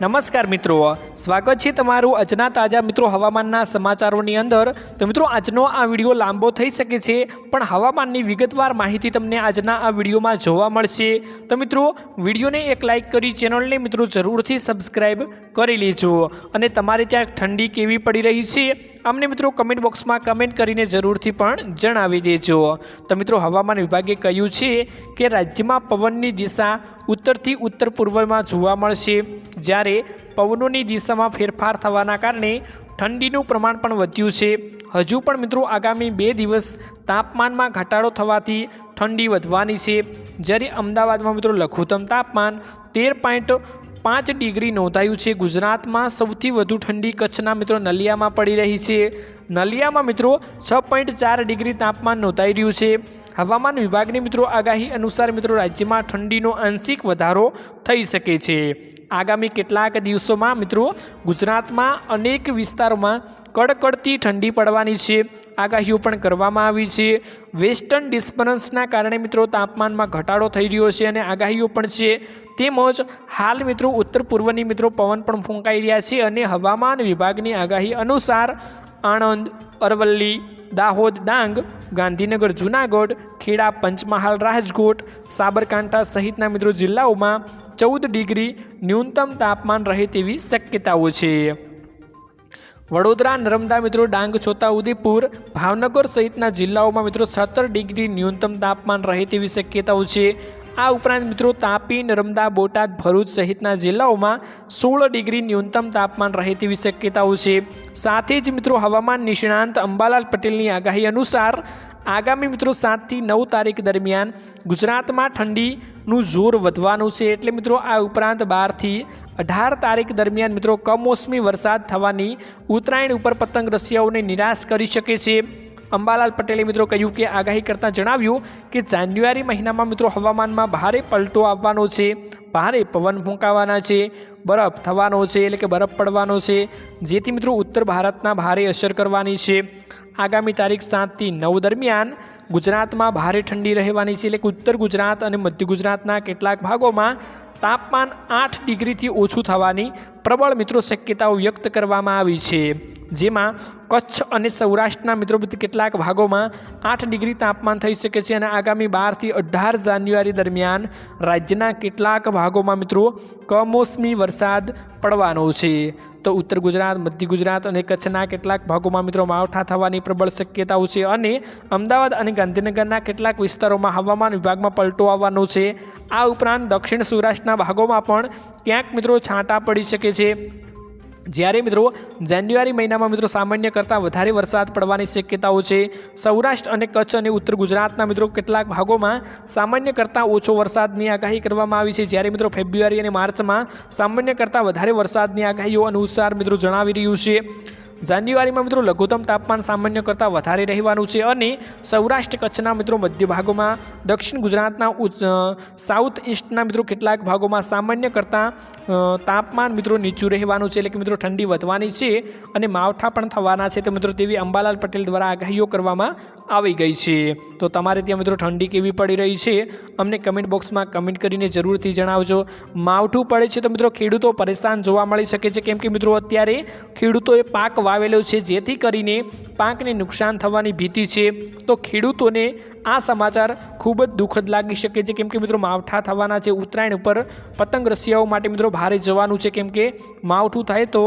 નમસ્કાર મિત્રો. સ્વાગત છે તમારું આજના તાજા મિત્રો હવામાનના સમાચારોની અંદર. તો મિત્રો, આજનો આ વીડિયો લાંબો થઈ શકે છે, પણ હવામાનની વિગતવાર માહિતી તમને આજના આ વિડીયોમાં જોવા મળશે. તો મિત્રો, વિડીયોને એક લાઇક કરી ચેનલને મિત્રો જરૂરથી સબસ્ક્રાઈબ કરી લેજો. અને તમારે ત્યાં ઠંડી કેવી પડી રહી છે, અમને મિત્રો કમેન્ટ બોક્સમાં કમેન્ટ કરીને જરૂરથી પણ જણાવી દેજો. તો મિત્રો, હવામાન વિભાગે કહ્યું છે કે રાજ્યમાં પવનની દિશા ઉત્તરથી ઉત્તર પૂર્વમાં જોવા મળશે. જ્યારે પવનોની દિશામાં ફેરફાર થવાના કારણે ઠંડીનું પ્રમાણ પણ વધ્યું છે. હજુ પણ મિત્રો આગામી બે દિવસ તાપમાનમાં ઘટાડો થવાથી ઠંડી વધવાની છે. જ્યારે અમદાવાદમાં મિત્રો લઘુત્તમ તાપમાન તેર પોઈન્ટ પાંચ ડિગ્રી નોંધાયું છે. ગુજરાતમાં સૌથી વધુ ઠંડી કચ્છના મિત્રો નલિયામાં પડી રહી છે. નલિયામાં મિત્રો છ પોઈન્ટ ચાર ડિગ્રી તાપમાન નોંધાઈ રહ્યું છે. હવામાન વિભાગની મિત્રો આગાહી અનુસાર મિત્રો રાજ્યમાં ઠંડીનો આંશિક વધારો થઈ શકે છે. આગામી કેટલાક દિવસોમાં મિત્રો ગુજરાતમાં અનેક વિસ્તારોમાં કડકડતી ઠંડી પડવાની છે. આગાહીઓ પણ કરવામાં આવી છે. વેસ્ટર્ન ડિસ્ટર્બન્સના કારણે મિત્રો તાપમાનમાં ઘટાડો થઈ રહ્યો છે અને આગાહીઓ પણ છે. તેમજ હાલ મિત્રો ઉત્તર પૂર્વની મિત્રો પવન પણ ફૂંકાઈ રહ્યા છે અને હવામાન વિભાગની આગાહી અનુસાર આણંદ, અરવલ્લી, દાહોદ, ડાંગ, ગાંધીનગર, જૂનાગઢ, ખેડા, પંચમહાલ, રાજકોટ, સાબરકાંઠા સહિતના મિત્રો જિલ્લાઓમાં ચૌદ ડિગ્રી ન્યૂનતમ તાપમાન રહે તેવી શક્યતાઓ છે. વડોદરા, નર્મદા મિત્રો, ડાંગ છોટાઉદેપુર ભાવનગર સહિતના જિલ્લાઓમાં મિત્રો સત્તર ડિગ્રી ન્યૂનતમ તાપમાન રહે તેવી શક્યતાઓ છે. આ ઉપરાંત મિત્રો તાપી, નર્મદા, બોટાદ, ભરૂચ સહિતના જિલ્લાઓમાં સોળ ડિગ્રી ન્યૂનતમ તાપમાન રહે તેવી શક્યતાઓ છે. સાથે જ મિત્રો હવામાન નિષ્ણાંત અંબાલાલ પટેલની આગાહી અનુસાર આગામી મિત્રો સાતથી નવ તારીખ દરમિયાન ગુજરાતમાં ઠંડીનું જોર વધવાનું છે. એટલે મિત્રો આ ઉપરાંત બારથી અઢાર તારીખ દરમિયાન મિત્રો કમોસમી વરસાદ થવાની ઉત્તરાયણ ઉપર પતંગ રસિયાઓને નિરાશ કરી શકે છે. અંબાલાલ પટેલે મિત્રો કહ્યું કે આગાહી કરતાં જણાવ્યું કે જાન્યુઆરી મહિનામાં મિત્રો હવામાનમાં ભારે પલટો આવવાનો છે. ભારે પવન ફૂંકાવાના છે. બરફ થવાનો છે એટલે કે બરફ પડવાનો છે. જેથી મિત્રો ઉત્તર ભારતના ભારે અસર કરવાની છે. આગામી તારીખ સાતથી નવ દરમિયાન ગુજરાતમાં ભારે ઠંડી રહેવાની છે એટલે કે ઉત્તર ગુજરાત અને મધ્ય ગુજરાતના કેટલાક ભાગોમાં તાપમાન આઠ ડિગ્રીથી ઓછું થવાની પ્રબળ મિત્રો શક્યતાઓ વ્યક્ત કરવામાં આવી છે. જેમાં કચ્છ અને સૌરાષ્ટ્રના મિત્રો કેટલાક ભાગોમાં આઠ ડિગ્રી તાપમાન થઈ શકે છે અને આગામી બારથી અઢાર જાન્યુઆરી દરમિયાન રાજ્યના કેટલાક ભાગોમાં મિત્રો કમોસમી વરસાદ પડવાનો છે. તો ઉત્તર ગુજરાત, મધ્ય ગુજરાત અને કચ્છના કેટલાક ભાગોમાં મિત્રો માવઠા થવાની પ્રબળ શક્યતાઓ છે અને અમદાવાદ અને ગાંધીનગરના કેટલાક વિસ્તારોમાં હવામાન વિભાગમાં પલટો આવવાનો છે. આ ઉપરાંત દક્ષિણ સૌરાષ્ટ્રના ભાગોમાં પણ ક્યાંક મિત્રો છાંટા પડી શકે છે જ્યારે મિત્રો જાન્યુઆરી મહિનામાં મિત્રો સામાન્ય કરતાં વધારે વરસાદ પડવાની શક્યતાઓ છે. સૌરાષ્ટ્ર અને કચ્છ અને ઉત્તર ગુજરાતના મિત્રો કેટલાક ભાગોમાં સામાન્ય કરતાં ઓછો વરસાદની આગાહી કરવામાં આવી છે. જ્યારે મિત્રો ફેબ્રુઆરી અને માર્ચમાં સામાન્ય કરતાં વધારે વરસાદની આગાહીઓ અનુસાર મિત્રો જણાવી રહ્યું છે. જાન્યુઆરીમાં મિત્રો લઘુત્તમ તાપમાન સામાન્ય કરતાં વધારે રહેવાનું છે અને સૌરાષ્ટ્ર કચ્છના મિત્રો મધ્ય ભાગોમાં, દક્ષિણ ગુજરાતના સાઉથ ઇસ્ટના મિત્રો કેટલાક ભાગોમાં સામાન્ય કરતાં તાપમાન મિત્રો નીચું રહેવાનું છે. એટલે કે મિત્રો ઠંડી વધવાની છે અને માવઠા પણ થવાના છે. તો મિત્રો તેવી અંબાલાલ પટેલ દ્વારા આગાહીઓ કરવામાં આવી ગઈ છે. તો તમારે ત્યાં મિત્રો ઠંડી કેવી પડી રહી છે? અમને કમેન્ટ બોક્સમાં કમેન્ટ કરીને જરૂરથી જણાવજો. માવઠું પડે છે તો મિત્રો ખેડૂતો પરેશાન જોવા મળી શકે છે. કેમ કે મિત્રો અત્યારે ખેડૂતોએ પાક વાવેલો છે. જેથી કરીને પાકને નુકસાન થવાની ભીતિ છે. તો ખેડૂતોને આ સમાચાર ખૂબ જ દુઃખદ લાગી શકે છે. કેમ કે મિત્રો માવઠા થવાના છે. ઉત્તરાયણ ઉપર પતંગ રસિયાઓ માટે મિત્રો ભારે જવાનું છે. કેમ કે માવઠું થાય તો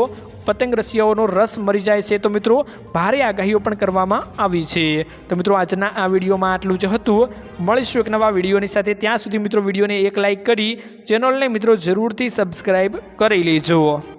પતંગ રસિયાઓનો રસ મરી જાય છે. તો મિત્રો ભારે આગાહીઓ પણ કરવામાં આવી છે. તો મિત્રો આજના આ વિડીયોમાં આટલું જ હતું. મળીશું એક નવા વિડીયોની સાથે. ત્યાં સુધી મિત્રો વિડીયોને એક લાઇક કરી ચેનલને મિત્રો જરૂરથી સબસ્ક્રાઈબ કરી લેજો.